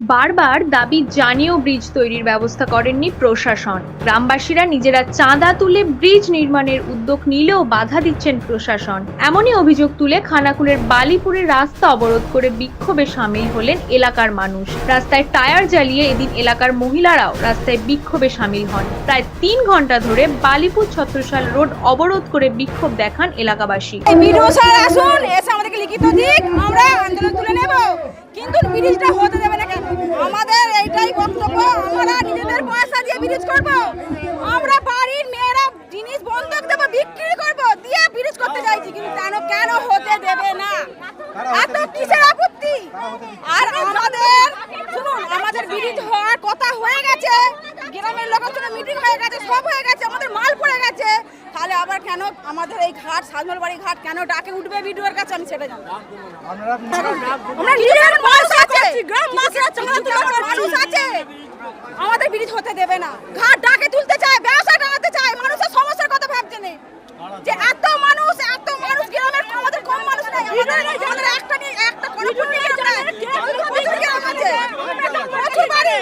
বারবার দাবি জানিয়েও ব্রিজ তৈরির ব্যবস্থা করেননি প্রশাসন। গ্রামবাসীরা নিজেরা চাঁদা তুলে ব্রিজ নির্মাণের উদ্যোগ নিলেও বাধা দিচ্ছেন প্রশাসন। এমনই অভিযোগ তুলে খানাকুলের বালিপুরে রাস্তা অবরোধ করে বিক্ষোভে সামিল হলেন এলাকার মানুষ। রাস্তায় টায়ার জ্বালিয়ে এদিন এলাকার মহিলারাও রাস্তায় বিক্ষোভে সামিল হন। প্রায় তিন ঘণ্টা ধরে বালিপুর ছত্রসাল রোড অবরোধ করে বিক্ষোভ দেখান এলাকাবাসী। আমরা আন্দোলন তুলে নেব। কিন্তু ব্রিজটা হতে দেবে না কেন? আমাদের এইটাই বক্তব্য, আমরা নিজেদের পয়সা দিয়ে ব্রিজ করব। আমরা বাড়ির মেয়েরা জিনিস বন্ধক দেবো, বিক্রি করব, দিয়ে ব্রিজ করতে চাইছি, কিন্তু কেন কেন হতে দেবে না? এত কিসের আপত্তি? আর আমাদের, শুনুন, আমাদের ব্রিজ হওয়ার কথা হয়ে গেছে, গ্রামের লোকের সঙ্গে মিটিং হয়ে গেছে, সব হয়ে গেছে, আমাদের মাল পড়ে গেছে। তাহলে আবার কেন আমাদের এই ঘাট সাজমল বাড়ি ঘাট কেন ডাকে? উঠবে ভিডিওর কাছে আমি সেটা জানি। মানুষ আছে। গ্রাম আমাদের মানুষ আছে। আমাদের ব্রিজ হতে দেবে না ঘাট ডাকে তুলতে চায় ব্যবসা টানাতে চায় মানুষের সমস্যার কথা ভাবছে না যে এত মানুষ এত মানুষ গ্রামের আমাদের কম মানুষ নাই আমাদের আমাদের একটা নিয়ে একটা কোনো নিয়ে যায় প্রচুর গ্রাম আছে প্রচুর বাড়ি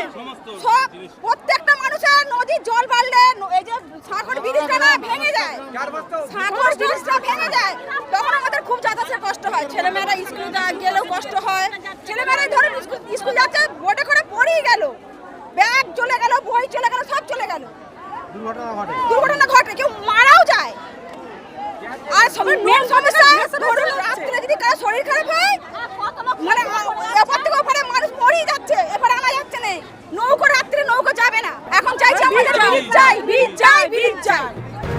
সব প্রত্যেকটা মানুষের নদীর জল বাড়লে ন- এই যে সাঁকর ব্রিজটা না ভেঙে যায় সাঁকর ব্রিজটা ভেঙে যায় তখন আমাদের খুব যাতায়াতের কষ্ট হয়? ছেলেমেয়েরা স্কুলে যা গেলেও কষ্ট হয়। ছেলেমেয়েরা ধরুন স্কুল যাচ্ছে বোটে করে পড়েই গেল। ব্যাগ চলে গেল বই চলে গেল সব চলে গেল। দুর্ঘটনা ঘটে। কেউ মারাও যায়। আর সবার মেন সমস্যা ধরুন রাত্রে যদি কারও শরীর খারাপ হয় মানে এপার থেকে ওপারে মানুষ মরেই যাচ্ছে এপারে আনা যাচ্ছে না। নৌকো রাত্রে নৌকো যাবে না। এখন চাইছি আমাদের চাই ব্রিজ চাই।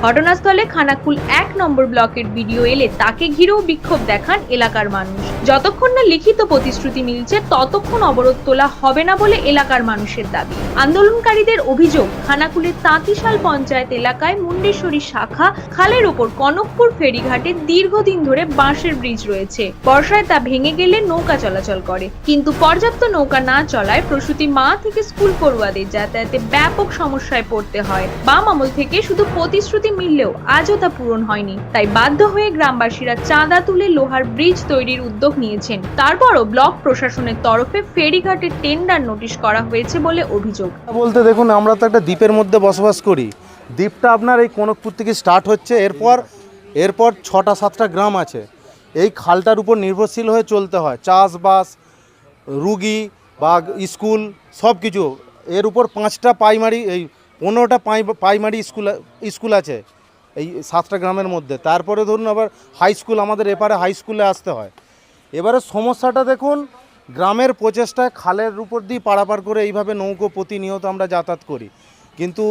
ঘটনাস্থলে খানাকুল এক নম্বর ব্লকের ভিডিও এলে তাকে ঘিরেও বিক্ষোভ দেখান এলাকার মানুষ। যতক্ষণ না লিখিত প্রতিশ্রুতি মিলছে, ততক্ষণ অবরোধ তোলা হবে না বলে এলাকার মানুষের দাবি। আন্দোলনকারীদের অভিযোগ, খানাকুলের তাঁতিশাল পঞ্চায়েত এলাকায় মুন্ডেশ্বরী শাখা খালের ওপর কনকপুর ফেরিঘাটে দীর্ঘদিন ধরে বাঁশের ব্রিজ রয়েছে। বর্ষায় তা ভেঙে গেলে নৌকা চলাচল করে। কিন্তু পর্যাপ্ত নৌকা না চলায় প্রসূতি মা থেকে স্কুল পড়ুয়াদের যাতায়াতে ব্যাপক সমস্যায় পড়তে হয়। বাম আমল থেকে শুধু প্রতিশ্রুতি মিললেও আজও তা পূরণ হয়নি। তাই বাধ্য হয়ে গ্রামবাসীরা চাঁদা তুলে লোহার ব্রিজ তৈরির উদ্যোগ নিয়েছেন। তারপরও ব্লক প্রশাসনের তরফে ফেরিঘাটের টেন্ডার নোটিশ করা হয়েছে বলে অভিযোগ। বলতে দেখুন, আমরা তো একটা দ্বীপের মধ্যে বসবাস করি। দ্বীপটা আপনার এই কনকপুর থেকে স্টার্ট হচ্ছে, এরপর এরপর ছটা, সাতটা গ্রাম আছে। এই খালটার উপর নির্ভরশীল হয়ে চলতে হয়। চাষবাস, রুগী বা স্কুল সব কিছু এর উপর পাঁচটা প্রাইমারি এই পনেরোটা প্রাইমারি স্কুল স্কুল আছে এই সাতটা গ্রামের মধ্যে। তারপরে ধরুন আবার হাই স্কুল আমাদের এপারে হাই স্কুলে আসতে হয়। এবারে সমস্যাটা দেখুন, গ্রামের প্রচেষ্টায় খালের উপর দিয়ে পারাপার করে এইভাবে নৌকো প্রতিনিয়ত আমরা যাতায়াত করি। কিন্তু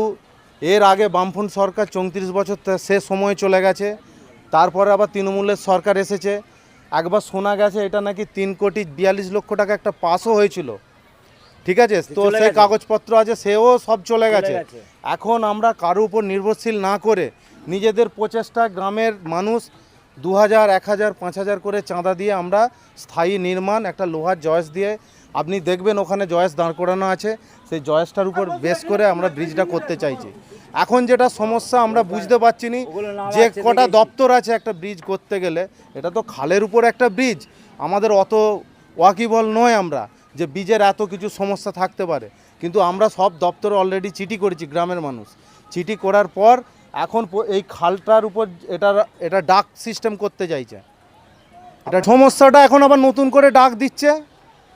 এর আগে বামফ্রন্ট সরকার চৌত্রিশ বছর সে সময় চলে গেছে, তারপরে আবার তৃণমূলের সরকার এসেছে। একবার শোনা গেছে এটা নাকি তিন কোটি বিয়াল্লিশ লক্ষ টাকা একটা পাসও হয়েছিল। ঠিক আছে? তো সেই কাগজপত্র আছে সেও সব চলে গেছে। এখন আমরা কারও উপর নির্ভরশীল না করে নিজেদের প্রচেষ্টা গ্রামের মানুষ দু হাজার এক হাজার পাঁচ হাজার করে চাঁদা দিয়ে আমরা স্থায়ী নির্মাণ একটা লোহার জয়েস দিয়ে আপনি দেখবেন ওখানে জয়েস দাঁড় করানো আছে। সেই জয়েসটার উপর বেস করে আমরা ব্রিজটা করতে চাইছি। এখন যেটা সমস্যা আমরা বুঝতে পারছি না যে কটা দপ্তর আছে একটা ব্রিজ করতে গেলে এটা তো খালের উপর একটা ব্রিজ আমাদের অত ওয়াকিবল নয় আমরা। যে বীজের এত কিছু সমস্যা থাকতে পারে। কিন্তু আমরা সব দপ্তরে অলরেডি চিঠি করেছি গ্রামের মানুষ। চিঠি করার পর এখন এই খালটার উপর এটা এটা ডাক সিস্টেম করতে চাইছে। এটা সমস্যাটা এখন আবার নতুন করে ডাক দিচ্ছে।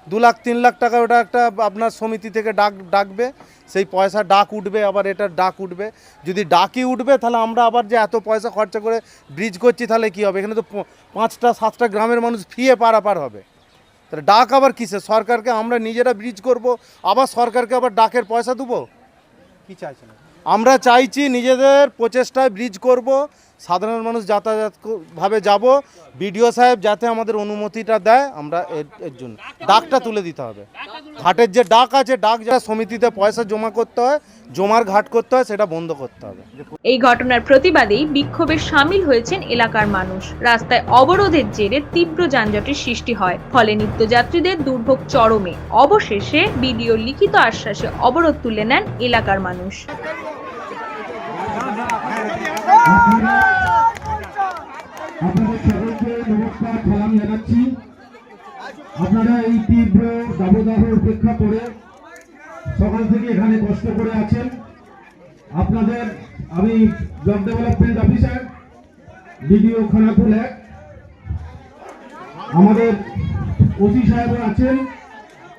দু লাখ, তিন লাখ টাকা ওটা একটা আপনার সমিতি থেকে ডাক, ডাকবে। সেই পয়সা ডাক উঠবে, আবার এটার ডাক উঠবে। যদি ডাকই উঠবে, তাহলে আমরা আবার যে এত পয়সা খরচা করে ব্রিজ করছি, তাহলে কী হবে? এখানে তো পাঁচটা, সাতটা গ্রামের মানুষ ফিয়ে পারাপার হবে। তাহলে ডাক আবার কিসে? সরকারকে আমরা নিজেরা ব্রিজ করব, আবার সরকারকে আবার ডাকের পয়সা দেবো? কী চাইছেন? আমরা চাইছি নিজেদের প্রচেষ্টায় ব্রিজ করব, সাধারণ মানুষ যাতায়াতভাবে যাব বিডিও সাহেব যাতে আমাদের অনুমতিটা দেয়, আমরা এর জন্য। ডাকটা তুলে দিতে হবে। ঘাটের যে ডাক আছে ডাক যারা সমিতিতে পয়সা জমা করতে হয় জমার ঘাট করতে হয় সেটা বন্ধ করতে হবে। এই ঘটনার প্রতিবাদেই বিক্ষোভে সামিল হয়েছেন এলাকার মানুষ। রাস্তায় অবরোধের জেরে তীব্র যানজটের সৃষ্টি হয়। ফলে নিত্যযাত্রীদের দুর্ভোগ চরমে। অবশেষে বিডিও লিখিত আশ্বাসে অবরোধ তুলে নেন এলাকার মানুষ। আপনাদের সকলকে নমস্কার সালাম জানাচ্ছি। আপনাদের, আমি block development officer BDO Khanakul এক। আমাদের ওসি সাহেব আছেন,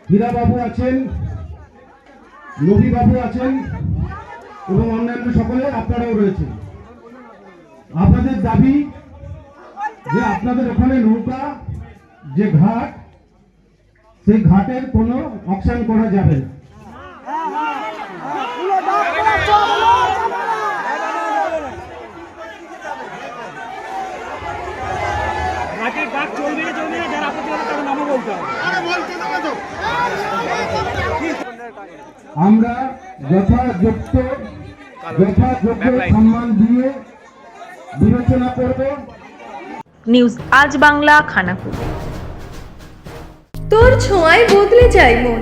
হীরাবাবু আছেন নবীবাবু আছেন, এবং অন্যান্য সকলে আপনারাও রয়েছেন। আপনাদের দাবি যে আপনাদের ওখানে নৌকা, যে ঘাট, সেই ঘাটের কোনো অকশন করা যাবে না। ঘাটের ডাক চলবে না চলবে না যারা আপত্তি করে তাদের নামও বলতে হবে। আমরা যথাযথ যথাযোগ্য সম্মান দিয়ে বিবেচনা করব। নিউজ আজ বাংলা খানাকুল। তোর ছোঁয়ায় বদলে যায় মন।